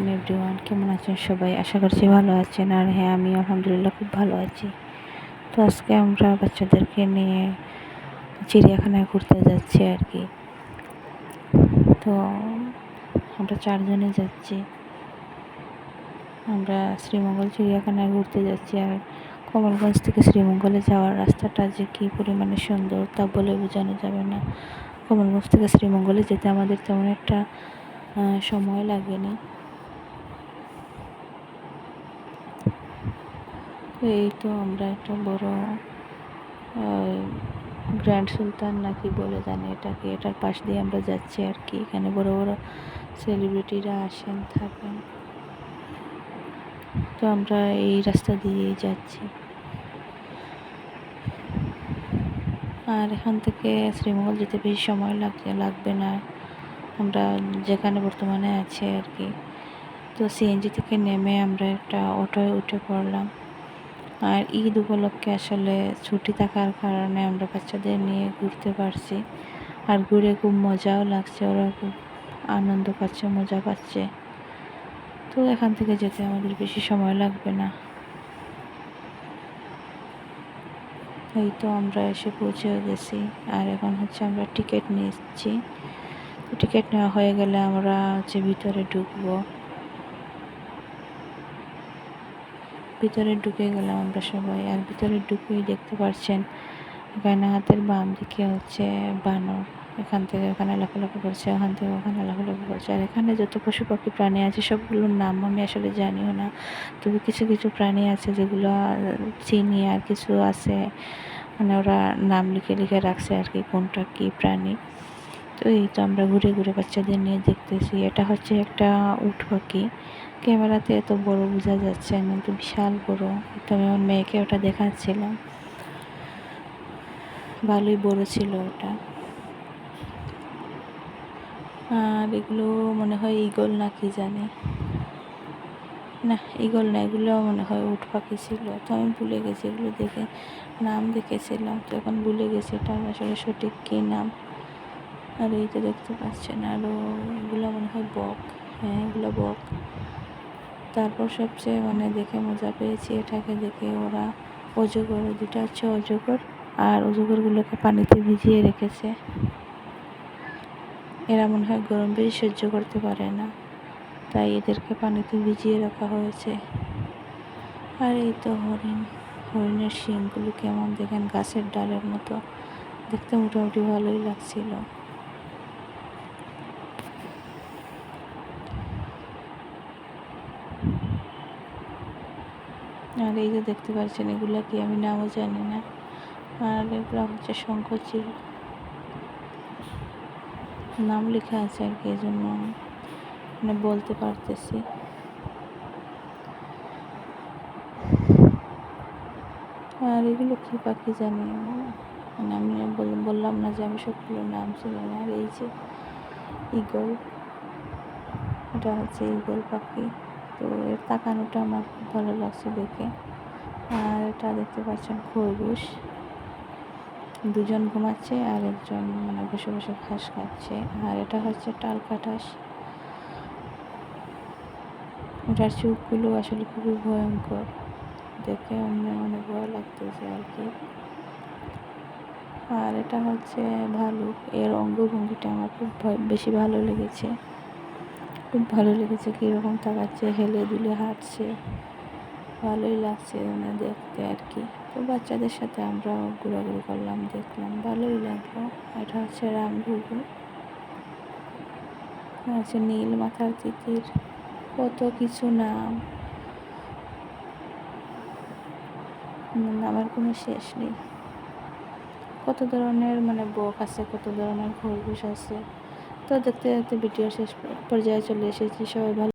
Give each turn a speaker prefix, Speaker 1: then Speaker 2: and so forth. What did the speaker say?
Speaker 1: আলাইকুম এভরিওয়ান কেমন আছেন সবাই? আশা করছি ভালো আছেন। আর হ্যাঁ আমি আলহামদুলিল্লাহ খুব ভালো আছি। তো আজকে আমরা বাচ্চাদেরকে নিয়ে চিড়িয়াখানায় ঘুরতে যাচ্ছি আর কি। তো আমরা চারজনে যাচ্ছি। আমরা শ্রীমঙ্গল চিড়িয়াখানায় ঘুরতে যাচ্ছি আর কমলগঞ্জ থেকে শ্রীমঙ্গলে যাওয়ার রাস্তাটা যে কী পরিমাণে সুন্দর তা বলে বোঝানো যাবে না। কমলগঞ্জ থেকে শ্রীমঙ্গলে যেতে আমাদের তেমন একটা সময় লাগেনি। এই তো আমরা একটা বড় গ্র্যান্ড সুলতান নাকি বলে জানি এটাকে। এটার পাশ দিয়ে আমরা যাচ্ছি আর কি। এখানে বড় বড় সেলিব্রিটিরা আসেন, থাকেন। তো আমরা এই রাস্তা দিয়েই যাচ্ছি। আর এখান থেকে শ্রীমঙ্গল যেতে বেশি সময় লাগবে লাগবে না। আমরা যেখানে বর্তমানে আছি আর কি। তো সিএনজি থেকে নেমে আমরা একটা অটোয় উঠে পড়লাম। আর ঈদ উপলক্ষে আসলে ছুটি থাকার কারণে আমরা বাচ্চাদের নিয়ে ঘুরতে পারছি। আর ঘুরে খুব মজাও লাগছে, ওরা খুব আনন্দ পাচ্ছে, মজা পাচ্ছে। তো এখান থেকে যেতে আমাদের বেশি সময় লাগবে না। এই তো আমরা এসে পৌঁছেও গেছি। আর এখন হচ্ছে আমরা টিকিট নিচ্ছি। টিকিট নেওয়া হয়ে গেলে আমরা হচ্ছে ভিতরে ঢুকবো। ভিতরে ঢুকে গেলাম আমরা সবাই। আর ভিতরে ঢুকেই দেখতে পাচ্ছেন এখানে হাতের বাম দিকে হচ্ছে বানর। এখান থেকে ওখানে লাফালাফি করছে, ওখান থেকে ওখানে লাফালাফি করছে। আর এখানে যত পশু পাখি প্রাণী আছে, সবগুলোর নাম আমি আসলে জানিও না। তবে কিছু কিছু প্রাণী আছে যেগুলো চিনি আর কিছু আছে। মানে ওরা নাম লিখে লিখে রাখছে আর কি কোনটা কী প্রাণী। তো এই তো আমরা ঘুরে ঘুরে বাচ্চাদের নিয়ে দেখতেছি। এটা হচ্ছে একটা উট পাখি ক্যামেরাতে এত বড় বোঝা যাচ্ছে না তো বিশাল বড়। তো আমি আমার মেয়েকে ওটা দেখাচ্ছিলাম। ভালোই বড় ছিল ওটা। আর এগুলো মনে হয় ইগল না কি জানি। না ইগল না, এগুলো মনে হয় উট পাখি ছিল। তো আমি ভুলে গেছি এগুলো দেখে, নাম দেখেছিলাম। তো এখন ভুলে গেছি এটা আসলে সঠিক কী নাম। আর এই তো দেখতে পাচ্ছেন আরও এগুলো মনে হয় বক। হ্যাঁ এগুলো বক। তারপর সবচেয়ে মানে দেখে মজা পেয়েছি এটাকে দেখে ওরা অজগর, দুটা হচ্ছে অজগর আর অজগরগুলোকে পানিতে ভিজিয়ে রেখেছে। এরা মনে হয় গরম বেশি সহ্য করতে পারে না, তাই এদেরকে পানিতে ভিজিয়ে রাখা হয়েছে। আর এই তো হরিণ, হরিণের শিংগুলো কেমন দেখেন গাছের ডালের মতো। দেখতে মোটামুটি ভালোই লাগছিল। আর এই যে দেখতে পাচ্ছেন, এগুলো কি আমি নামও জানি না। আর এগুলো হচ্ছে শঙ্করচিল নাম লেখা আছে আর কি, এই জন্য মানে বলতে পারতেছি। আর এগুলো কী পাখি জানি মানে আমি বললাম না যে আমি সবগুলো নাম চিনি না। আর এই যে ইগল এটা হচ্ছে ইগল পাখি। তো এর তাকানোটা আমার ভালো লাগছে দেখে। আর এটা দেখতে পাচ্ছেন খরগোশ। দুজন ঘুমাচ্ছে আর একজন মানে বসে বসে ঘাস খাচ্ছে। আর এটা হচ্ছে টাল কাঠাস এটার চোখগুলো আসলে খুবই ভয়ঙ্কর। দেখে অন্য মানে ভয় লাগতেছে আর কি। আর এটা হচ্ছে ভালুক। এর অঙ্গভঙ্গিটা আমার খুব বেশি ভালো লেগেছে। খুব ভালো লেগেছে কীরকম তাকাচ্ছে, হেলে দুলে হাঁটছে। ভালোই লাগছে মানে দেখতে আর কি। তো বাচ্চাদের সাথে আমরা ঘোরাঘুরি করলাম, দেখলাম, ভালোই লাগল। এটা হচ্ছে রামঘুঘু হচ্ছে নীল মাথার তিতির, কত কিছু নাম। নামের কোনো শেষ নেই। কত ধরনের মানে বক আছে, কত ধরনের খরগোশ আছে। তো দেখতে দেখতে ভিডিও শেষ পর্যায়ে চলে এসেছি, সবাই ভালো